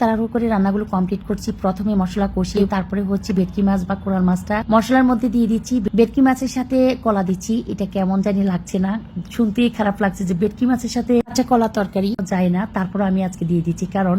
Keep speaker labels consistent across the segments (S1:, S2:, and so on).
S1: তাড়াহুড়ো করে রান্নাগুলো কমপ্লিট করছি। প্রথমে মশলা কষিয়ে তারপরে হচ্ছে ভেটকি মাছ বা কোরাল মাছটা। মশলার মধ্যে দিয়ে দিচ্ছি বেটকি মাছের সাথে কলা দিচ্ছি। এটা কেমন জানি লাগছে না। শুনতেই খারাপ লাগছে যে ভেটকি মাছের সাথে কাঁচা কলা তরকারি যায় না। তারপর আমি আজকে দিয়ে দিচ্ছি। কারণ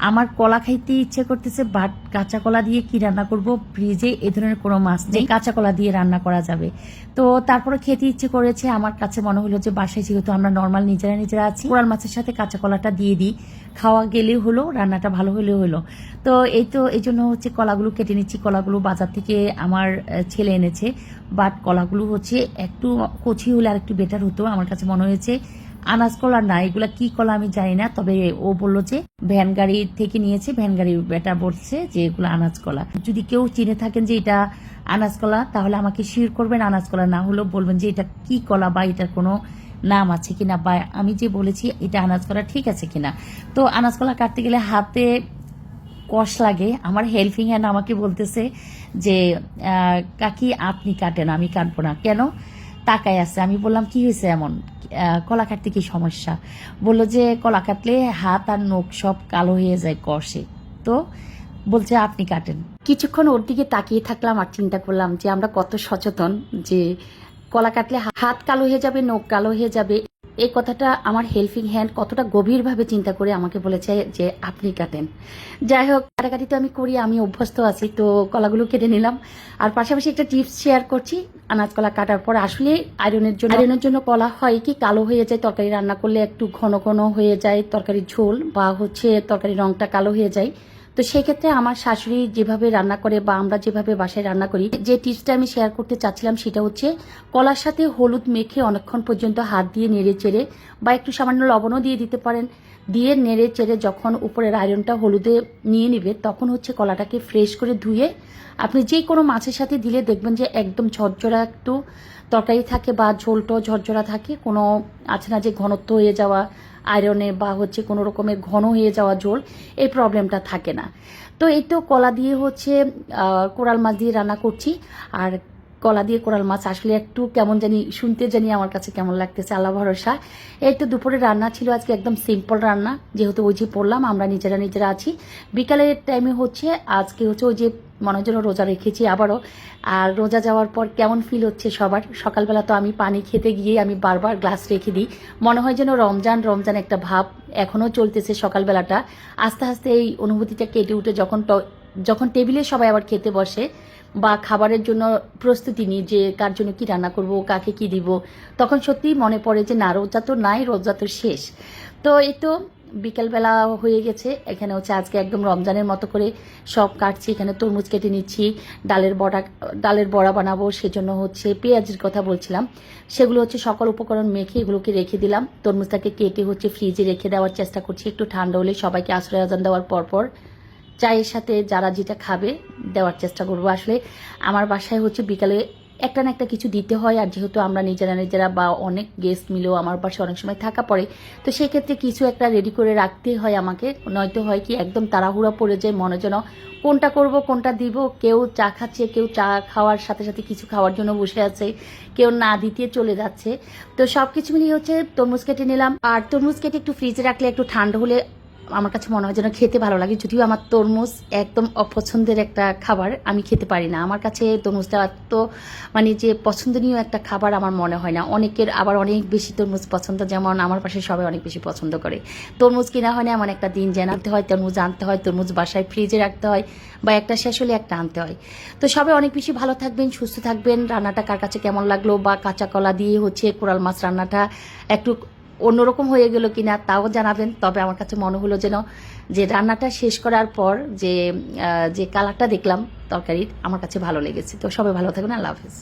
S1: আমার কলা খাইতে ইচ্ছে করতেছে বাট কাঁচা কলা দিয়ে কি রান্না করব? ফ্রিজে এ ধরনের কোনো মাছ নেই। কাঁচা কলা দিয়ে রান্না করা যাবে। তো তারপরে খেতে ইচ্ছে করেছে। আমার কাছে মনে হলো যে বাসায় যেহেতু আমরা নর্মাল নিজেরা নিজেরা আছি কোরাল মাছের সাথে কাঁচা কলাটা দিয়ে দিই। খাওয়া গেলেও হলো রান্নাটা ভালো হলেও হলো। তো এই তো এই জন্য হচ্ছে কলাগুলো কেটে নিচ্ছি। কলাগুলো বাজার থেকে আমার ছেলে এনেছে। বাট কলাগুলো হচ্ছে একটু কচি হলে আর একটু বেটার হতো। আমার কাছে মনে হয়েছে আনাজ কলা না, এগুলা কি কলা আমি জানি না, তবে ও বলল যে ভ্যান গাড়ি থেকে নিয়েছে, ভ্যান গাড়ি বেটা বলছে যে এগুলো আনাজ কলা। যদি কেউ চিনে থাকেন যে এটা আনাজ কলা, তাহলে আমাকে শিওর করবেন, আনাজ কলা না হলেও বলবেন যে এটা কি কলা বা এটার কোনো নাম আছে কিনা, বা আমি যে বলেছি এটা আনাজ কলা ঠিক আছে কিনা। তো আনাজ কলা কাটতে গেলে হাতে কষ লাগে। আমার হেল্পিং হ্যান্ড আমাকে বলতেছে যে কাকি, আপনি কাটেন, আমি কাটবো না। কেন? তাকায় আছে। আমি বললাম, কি হয়েছে এমন? কলা কাটতে কি সমস্যা? বলল যে, কলা কাটলে হাত আর নখ সব কালো হয়ে যায় কষে। তো বলছে, আপনি কাটেন। কিছুক্ষণ ওর দিকে তাকিয়ে থাকলাম আর চিন্তা করলাম যে, আমরা কত সচেতন যে, কলা কাটলে হাত কালো হয়ে যাবে, নখ কালো হয়ে যাবে। এই কথাটা আমার হেল্পিং হ্যান্ড কতটা গভীরভাবে চিন্তা করে আমাকে বলেছে যে, আপনি কাটেন যাই হোক, কাটাকাটি তো আমি করি, আমি অভ্যস্ত আছি, তো কলাগুলো কেটে নিলাম। আর পাশাপাশি একটা টিপস শেয়ার করছি, আনাজ কলা কাটার পর। আসলে আয়রনের জন্য আয়রনের জন্য কলা হয় কি, কালো হয়ে যায়, তরকারি রান্না করলে একটু ঘন ঘন হয়ে যায়, তরকারির ঝোল বা হচ্ছে তরকারির রংটা কালো হয়ে যায়। তো সেক্ষেত্রে আমার শাশুড়ি যেভাবে রান্না করে বা আমরা যেভাবে বাসায় রান্না করি, যে টিপসটা আমি শেয়ার করতে চাচ্ছিলাম সেটা হচ্ছে, কলার সাথে হলুদ মেখে অনেকক্ষণ পর্যন্ত হাত দিয়ে নেড়ে চেড়ে বা একটু সামান্য লবণও দিয়ে দিতে পারেন। দিয়ে নেড়ে চেড়ে যখন উপরের আয়রনটা হলুদে নিয়ে নিবে, তখন হচ্ছে কলাটাকে ফ্রেশ করে ধুয়ে আপনি যে কোনো মাছের সাথে দিলে দেখবেন যে একদম ঝরঝরা একটু তরকারি থাকে বা ঝোলটো ঝরঝরা থাকে, কোনো আছে না যে ঘনত্ব হয়ে যাওয়া আয়রনে বা হচ্ছে কোনো রকমের ঘন হয়ে যাওয়া ঝোল এই প্রবলেমটা থাকে না। তো এই তো কলা দিয়ে হচ্ছে কোরাল মাছ দিয়ে রান্না করছি। আর কলা দিয়ে কোরাল মাছ আসলে একটু কেমন জানি, শুনতে জানি আমার কাছে কেমন লাগতেছে, আল্লাহ ভরসা। এই তো দুপুরে রান্না ছিল আজকে একদম সিম্পল রান্না। যেহেতু ওই যে পড়লাম আমরা নিজেরা নিজেরা আছি। বিকালের টাইমে হচ্ছে, আজকে হচ্ছে ওই যে মনে হয় যেন রোজা রেখেছি আবারও। আর রোজা যাওয়ার পর কেমন ফিল হচ্ছে সবার? সকালবেলা তো আমি পানি খেতে গিয়ে আমি বারবার গ্লাস রেখে দিই। মনে হয় যেন রমজান রমজান একটা ভাব এখনও চলতেছে সকালবেলাটা। আস্তে আস্তে এই অনুভূতিটা কেটে উঠে যখন যখন টেবিলে সবাই আবার খেতে বসে বা খাবারের জন্য প্রস্তুতি নিই যে কার জন্য কি রান্না করব, কাকে কি দিব, তখন সত্যিই মনে পড়ে যে না, রোজা তো নাই, রোজা তো শেষ। তো এই তো বিকেলবেলা হয়ে গেছে, এখানে হচ্ছে আজকে একদম রমজানের মতো করে সব কাটছি, এখানে তরমুজ কেটে নিচ্ছি, ডালের বড়া ডালের বড়া বানাবো, সেজন্য হচ্ছে পেঁয়াজের কথা বলছিলাম। সেগুলো হচ্ছে সকল উপকরণ মেখে এগুলোকে রেখে দিলাম। তরমুজটাকে কেটে হচ্ছে ফ্রিজে রেখে দেওয়ার চেষ্টা করছি, একটু ঠান্ডা হলে সবাইকে আশ্রয় আজান দেওয়ার পরপর। চায়ের সাথে যারা যেটা খাবে দেওয়ার চেষ্টা করব। আসলে আমার বাসায় হচ্ছে বিকালে একটা না একটা কিছু দিতে হয়, আর যেহেতু আমরা নিজেরা নিজেরা বা অনেক গেস্ট মিলেও আমার বাসায় অনেক সময় থাকা পড়ে, তো সেক্ষেত্রে কিছু একটা রেডি করে রাখতে হয় আমাকে। নয়তো হয় কি একদম তাড়াহুড়া পড়ে যায়, মনে যেন কোনটা করব, কোনটা দিব, কেউ চা খাচ্ছে, কেউ চা খাওয়ার সাথে সাথে কিছু খাওয়ার জন্য বসে আছে, কেউ না দিতে চলে যাচ্ছে। তো সব কিছু মিলিয়ে হচ্ছে তরমুজ কেটে নিলাম। আর তরমুজ কেটে একটু ফ্রিজে রাখলে একটু ঠান্ডা হলে আমার কাছে মনে হয় যেন খেতে ভালো লাগে। যদিও আমার তরমুজ একদম অপছন্দের একটা খাবার, আমি খেতে পারি না। আমার কাছে তরমুজটা এত মানে যে পছন্দনীয় একটা খাবার আমার মনে হয় না। অনেকের আবার অনেক বেশি তরমুজ পছন্দ, যেমন আমার পাশে সবাই অনেক বেশি পছন্দ করে। তরমুজ কিনা হয় না এমন একটা দিন জানাতে হয়, তরমুজ আনতে হয়, তরমুজ বাসায় ফ্রিজে রাখতে হয়, বা একটা শেষ হলে একটা আনতে হয়। তো সবাই অনেক বেশি ভালো থাকবেন, সুস্থ থাকবেন। রান্নাটা কার কাছে কেমন লাগল বা কাঁচা কলা দিয়ে হচ্ছে কোরাল মাছ রান্নাটা একটু অন্যরকম হয়ে গেল কিনা তাও জানাবেন, তবে আমার কাছে মনে হলো যেন যে রান্নাটা শেষ করার পর যে যে কালারটা দেখলাম তরকারির, আমার কাছে ভালো লেগেছে। তো সবাই ভালো থাকবেন, আল্লাহ হাফেজ।